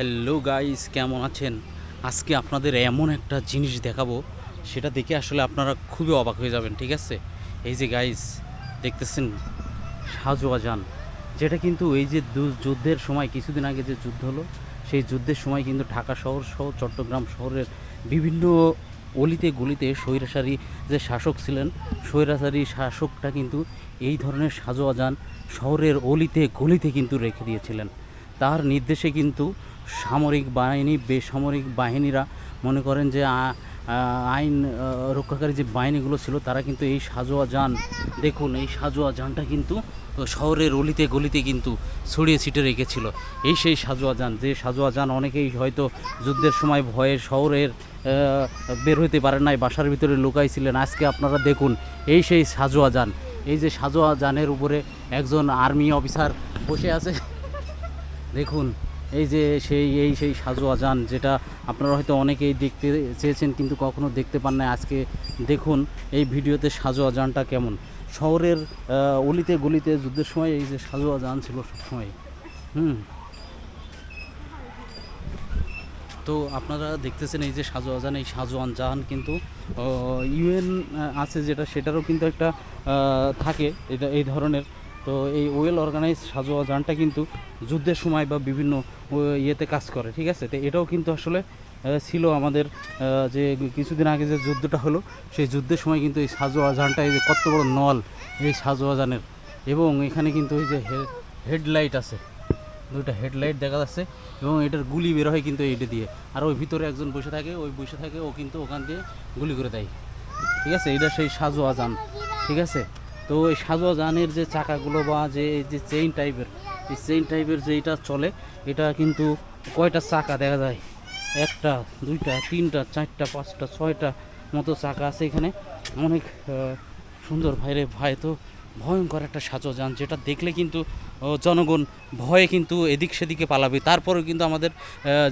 Hello guys, কেমন আছেন? আজকে আপনাদের এমন একটা জিনিস দেখাবো, সেটা দেখে আসলে আপনারা খুবই অবাক হয়ে যাবেন, ঠিক আছে? এই যে গাইস, দেখতেছেন সাজোয়া যান, যেটা কিন্তু এই যে যুদ্ধের সময়, কিছুদিন আগে যে যুদ্ধ হলো, সেই যুদ্ধের সময় কিন্তু ঢাকা শহর সহ চট্টগ্রাম শহরের বিভিন্ন অলিতে গলিতে স্বৈরাচারী যে শাসক ছিলেন, স্বৈরাচারী শাসকটা কিন্তু এই ধরনের সাজোয়া যান শহরের অলিতে গলিতে কিন্তু রেখে দিয়েছিলেন। তার নির্দেশে কিন্তু সামরিক বাহিনী, বেসামরিক বাহিনীরা মনে করেন যে আইন রক্ষাকারী যে বাহিনীগুলো ছিল, তারা কিন্তু এই সাজোয়া যান, দেখুন, এই সাজোয়া যানটা কিন্তু শহরের অলিতে গলিতে কিন্তু ছড়িয়ে ছিটে রেখেছিল। এই সেই সাজোয়া যান, যে সাজোয়া যান অনেকেই হয়তো যুদ্ধের সময় ভয়ে শহরের বের হইতে পারেন নাই, বাসার ভিতরে লুকাইছিলেন। আজকে আপনারা দেখুন, এই সেই সাজোয়া যান, এই যে সাজোয়া যানের উপরে একজন আর্মি অফিসার বসে আছে। দেখুন এই যে সেই, এই সেই সাজোয়া যান যেটা আপনারা হয়তো অনেকেই দেখতে চেয়েছেন কিন্তু কখনো দেখতে পান না আজকে দেখুন এই ভিডিওতে সাজোয়া যানটা কেমন। শহরের অলিতে গলিতে যুদ্ধের সময় এই যে সাজোয়া যান ছিল সবসময়। হুম। তো আপনারা দেখতেছেন এই যে সাজোয়া যান এই সাজোয়ান যান কিন্তু ইউএন আছে যেটা, সেটারও কিন্তু একটা থাকে। এটা এই ধরনের তো এই ওয়েল অর্গানাইজ সাজোয়া যানটা কিন্তু যুদ্ধের সময় বা বিভিন্ন ইয়েতে কাজ করে, ঠিক আছে? তো এটাও কিন্তু আসলে ছিল আমাদের যে কিছুদিন আগে যে যুদ্ধটা হলো, সেই যুদ্ধের সময় কিন্তু এই সাজোয়া যানটা এই যে কত বড় নল, এই সাজোয়া যানের এবং এখানে কিন্তু এই যে হেডলাইট আছে, দুইটা হেডলাইট দেখা যাচ্ছে, এবং এটার গুলি বের হয় কিন্তু এইটা দিয়ে। আর ওই ভিতরে একজন বসে থাকে, ওই বসে থাকে, ও কিন্তু ওখান দিয়ে গুলি করে দেয়। ঠিক আছে? এটা সেই সাজোয়া যান ঠিক আছে? তো ওই সাজোয়া যানের যে চাকাগুলো বা যে এই যে চেইন টাইপের এই চেইন টাইপের যে এটা চলে, এটা কিন্তু কয়টা চাকা দেখা যায়? একটা, দুইটা, তিনটা, চারটা, পাঁচটা, ছয়টা মতো চাকা আছে এখানে। অনেক সুন্দর ভাইরে ভাই তো। ভয়ঙ্কর একটা সাজো যান যেটা দেখলে কিন্তু জনগণ ভয়ে কিন্তু এদিক সেদিকে পালাবে। তারপরেও কিন্তু আমাদের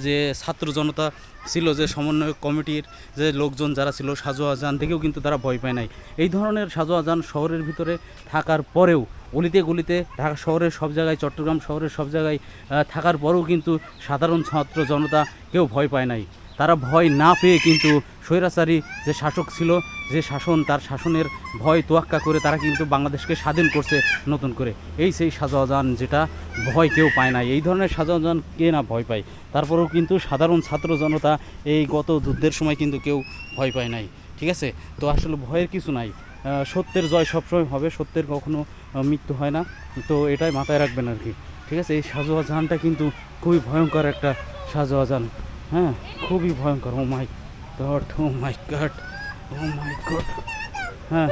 যে ছাত্র জনতা ছিল, যে সমন্বয় কমিটির যে লোকজন যারা ছিল সাজোয়া যান থেকেও কিন্তু তারা ভয় পায় নাই। এই ধরনের সাজোয়া যান শহরের ভিতরে থাকার পরেও, অলিতে গলিতে ঢাকা শহরের সব জায়গায়, চট্টগ্রাম শহরের সব জায়গায় থাকার পরেও কিন্তু সাধারণ ছাত্র জনতা কেউ ভয় পায় নাই। তারা ভয় না পেয়ে কিন্তু স্বৈরাচারী যে শাসক ছিল, যে শাসন, তার শাসনের ভয় তোয়াক্কা করে তারা কিন্তু বাংলাদেশকে স্বাধীন করছে নতুন করে। এই সেই সাজাওয়াজান যেটা ভয় কেউ পায় না। এই ধরনের সাজাওয়াজান কে না ভয় পায়? তারপরেও কিন্তু সাধারণ ছাত্র জনতা এই গত যুদ্ধের সময় কিন্তু কেউ ভয় পায় নাই। ঠিক আছে? তো আসলে ভয়ের কিছু নাই। সত্যের জয় সবসময় হবে, সত্যের কখনো মৃত্যু হয় না। তো এটাই মাথায় রাখবেন আর কি। ঠিক আছে? এই সাজোয়াজানটা কিন্তু খুবই ভয়ঙ্কর একটা সাজোয়াজান হ্যাঁ খুবই ভয়ঙ্কর ও my god oh my god oh my god হ্যাঁ।